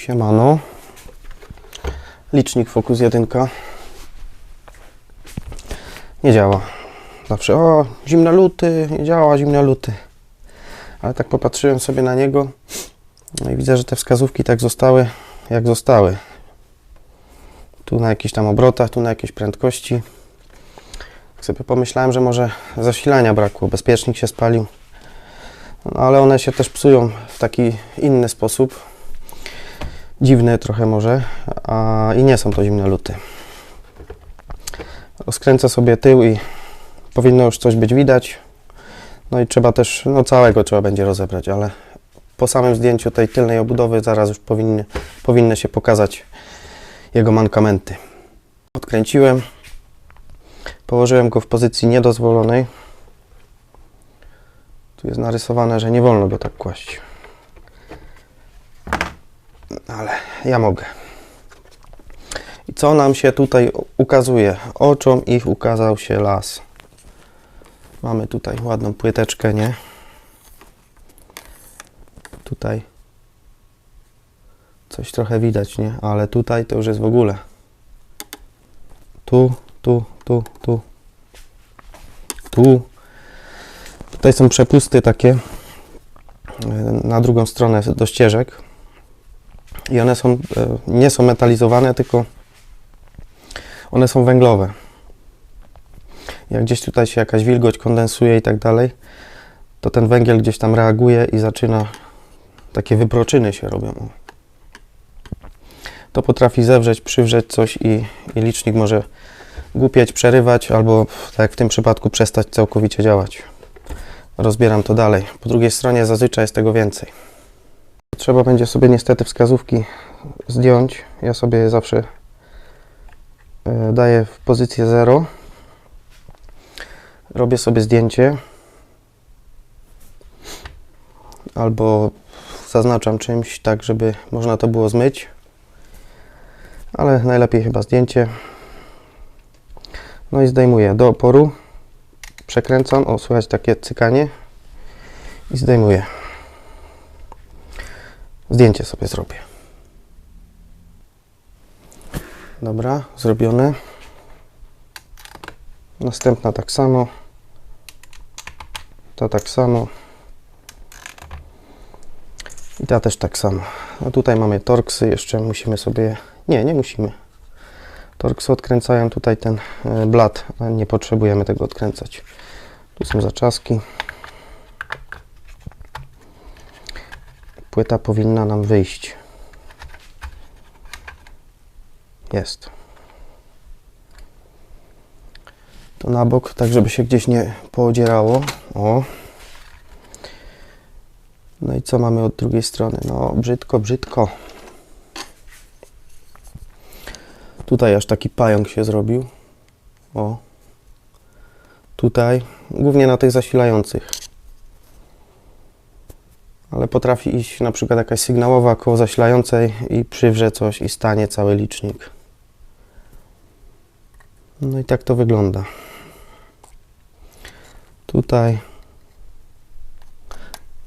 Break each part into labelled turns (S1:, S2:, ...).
S1: Siemano. Licznik Focus 1. Nie działa. Zawsze, o, zimne luty, nie działa, zimne luty. Ale tak popatrzyłem sobie na niego no i widzę, że te wskazówki tak zostały, jak zostały. Tu na jakichś tam obrotach, tu na jakiejś prędkości. Tak sobie pomyślałem, że może zasilania brakło, bezpiecznik się spalił. No, ale one się też psują w taki inny sposób. Dziwny trochę może, a i nie są to zimne luty. Rozkręcę sobie tył i powinno już coś być widać. No i trzeba też, no całego trzeba będzie rozebrać, ale po samym zdjęciu tej tylnej obudowy zaraz już powinny, powinny się pokazać jego mankamenty. Odkręciłem, położyłem go w pozycji niedozwolonej. Tu jest narysowane, że nie wolno go tak kłaść. Ale ja mogę. I co nam się tutaj ukazuje? Oczom ich ukazał się las. Mamy tutaj ładną płyteczkę, nie? Tutaj coś trochę widać, nie? Ale tutaj to już jest w ogóle. Tu, tu, tu, tu. Tu. Tutaj są przepusty takie e, na drugą stronę do ścieżek. I one są, e, nie są metalizowane, tylko one są węglowe. Jak gdzieś tutaj się jakaś wilgoć kondensuje i tak dalej, to ten węgiel gdzieś tam reaguje i zaczyna takie wyproczyny się robią. To potrafi zewrzeć, przywrzeć coś i, i licznik może głupieć, przerywać albo tak jak w tym przypadku przestać całkowicie działać. Rozbieram to dalej. Po drugiej stronie zazwyczaj jest tego więcej. Trzeba będzie sobie niestety wskazówki zdjąć. Ja sobie je zawsze e, daję w pozycję 0. Robię sobie zdjęcie albo zaznaczam czymś tak, żeby można to było zmyć. Ale najlepiej chyba zdjęcie. No i zdejmuję do oporu. Przekręcam. O, słychać takie cykanie. I zdejmuję. Zdjęcie sobie zrobię. Dobra, zrobione. Następna tak samo. To tak samo. I ta też tak samo. No tutaj mamy torksy, jeszcze musimy sobie... Nie, nie musimy. Torksy odkręcają tutaj ten e, blat, a nie potrzebujemy tego odkręcać. Tu są zaczaski. Płyta powinna nam wyjść. Jest. To na bok, tak żeby się gdzieś nie poodzierało. O. No i co mamy od drugiej strony? No, brzydko, brzydko. Tutaj aż taki pająk się zrobił. O. Tutaj, głównie na tych zasilających. Ale potrafi iść na przykład jakaś sygnałowa koło zasilającej i przywrze coś i stanie cały licznik. No i tak to wygląda. Tutaj.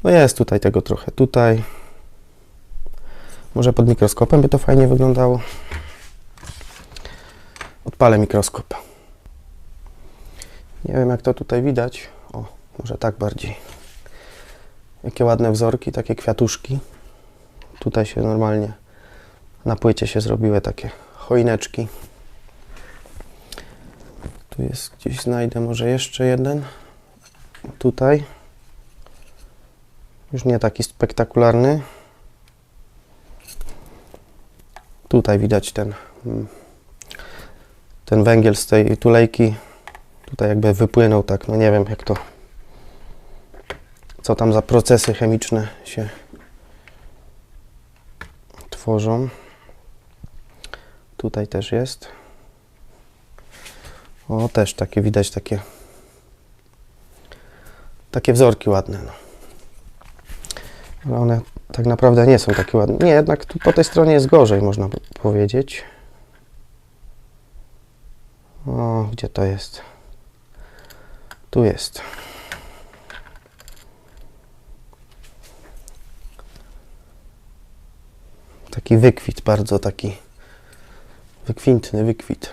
S1: No jest tutaj tego trochę. Tutaj. Może pod mikroskopem by to fajnie wyglądało. Odpalę mikroskop. Nie wiem jak to tutaj widać. O, może tak bardziej. Jakie ładne wzorki, takie kwiatuszki. Tutaj się normalnie na płycie się zrobiły takie choineczki. Tu jest gdzieś znajdę może jeszcze jeden. Tutaj. Już nie taki spektakularny. Tutaj widać ten mm, ten węgiel z tej tulejki. Tutaj jakby wypłynął tak, no nie wiem jak to co tam za procesy chemiczne się tworzą. Tutaj też jest. O, też takie widać takie takie wzorki ładne. No. Ale one tak naprawdę nie są takie ładne. Nie, jednak tu po tej stronie jest gorzej, można powiedzieć. O, gdzie to jest? Tu jest. Taki wykwit, bardzo taki wykwintny wykwit.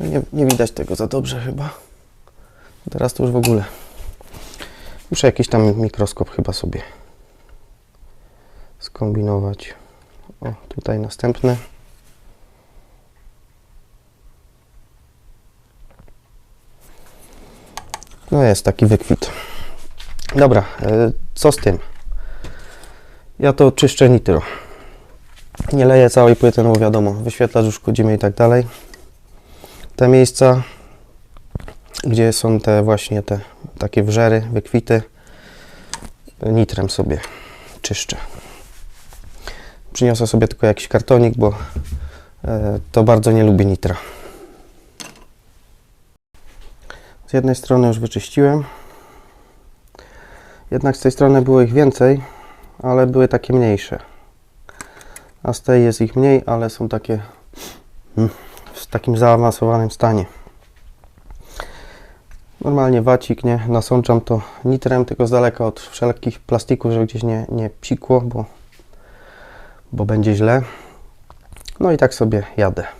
S1: No Nie, nie widać tego za dobrze chyba. Teraz to już w ogóle. Muszę jakiś tam mikroskop chyba sobie skombinować. O, tutaj następny. No jest taki wykwit. Dobra, e, co z tym? Ja to czyszczę nitro. Nie leję całej płyty, no bo wiadomo, wyświetlacz uszkodzimy i tak dalej. Te miejsca, gdzie są te właśnie te takie wrzery, wykwity, nitrem sobie czyszczę. Przyniosę sobie tylko jakiś kartonik, bo e, to bardzo nie lubię nitra. Z jednej strony już wyczyściłem. Jednak z tej strony było ich więcej, ale były takie mniejsze. A z tej jest ich mniej, ale są takie mm, w takim zaawansowanym stanie. Normalnie wacik, nie? Nasączam to nitrem, tylko z daleka od wszelkich plastików, żeby gdzieś nie, nie psikło, bo, bo będzie źle. No i tak sobie jadę.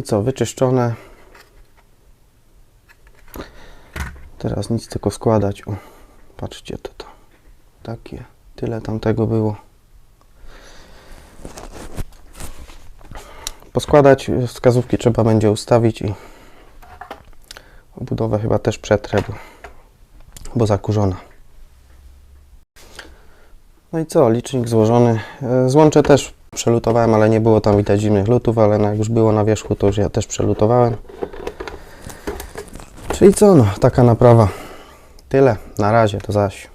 S1: I co, wyczyszczone. Teraz nic tylko składać. O, patrzcie to, to. Takie, tyle tamtego było. Poskładać wskazówki trzeba będzie ustawić i obudowę chyba też przetrę, bo, bo zakurzona. No i co, licznik złożony. E, Złącze też przelutowałem, ale nie było tam widać zimnych lutów, ale no jak już było na wierzchu, to już ja też przelutowałem. Czyli co, no, taka naprawa. Tyle, na razie, to zaś.